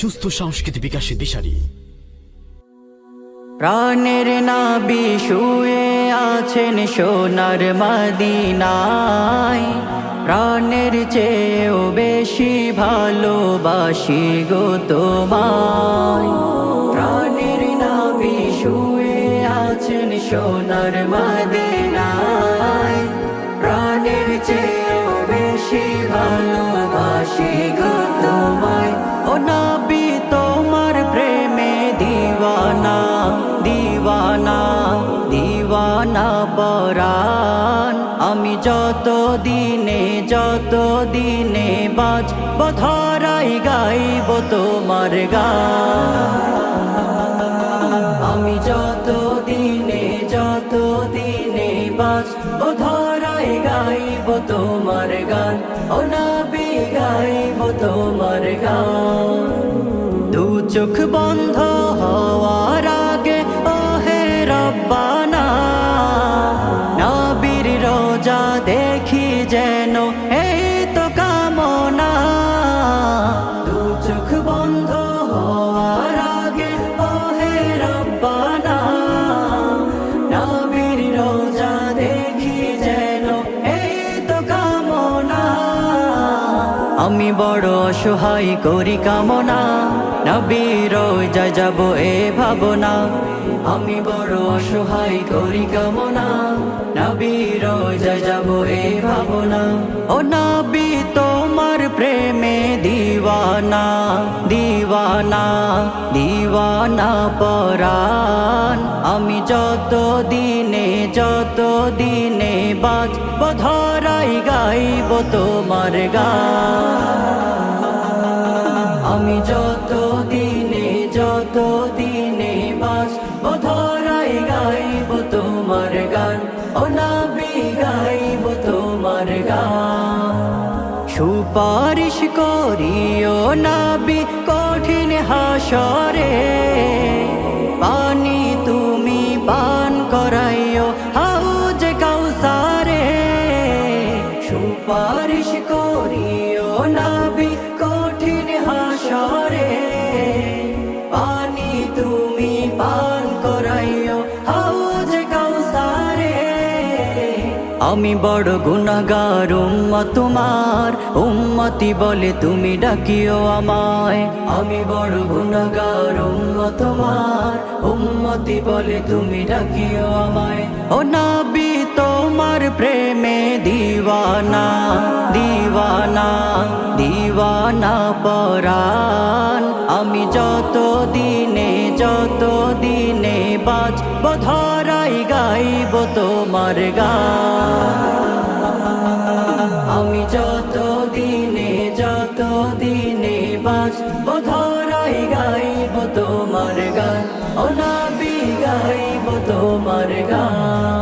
সুস্থ সংস্কৃতি বিকাশে দিশারি। প্রাণের নাবি শুয়ে আছেন সোনার মদিনায়। প্রাণের চেয়েও বেশি ভালোবাসি গো তোমায়। প্রাণের নাবি শুয়ে আছেন সোনার মদিনায়। পরাণ আমি যত দিনে যত দিনে বাজ বধরাই গাইব তোমার গান। আমি যত দিনে যত দিনে বাস ও ধরাই গাইব তোমার গান ও নাবি গাইব তোমার গান। দু চোখ বন্ধ piano. Hey. Eh. আমি বড় অসহায়, করি কামনা। নবীর রোজা যাব এ ভাবনা। আমি বড় অসহায়, করি কামনা। নবীর রোজা যাব এ ভাবনা। ও নবী, তোমার প্রেমে দিওয়ানা দিওয়ানা দিওয়ানা পরাণ। আমি যত দিনে যত দিনে বাজ বধরাই গাইব তোমার গান। আমি যত দিনে যত দিনে বাস বধরাই গাইব তোমার গান। ও নাবি গাইব তোমার গান। সুপারিশ করিও নাবি কঠিন হাসরে। কঠিন পানি তুমি পান আমি বড় গুণাগার উম্মা তোমার, উম্মতি বলে তুমি ডাকিও আমায়। আমি বড় গুণাগার উম্মা তোমার, উম্মতি বলে তুমি ডাকিও আমায়। ও নাবি, তোমার প্রেমে দিওয়ানা। পরাণ আমি যত দিনে যত দিনে বাজ বধরাই গাইব তোমার গান। আমি যত দিনে যত দিনে বাজ বধরাই গাইব তোমার গান ও নাবি গাইব তোমার গান।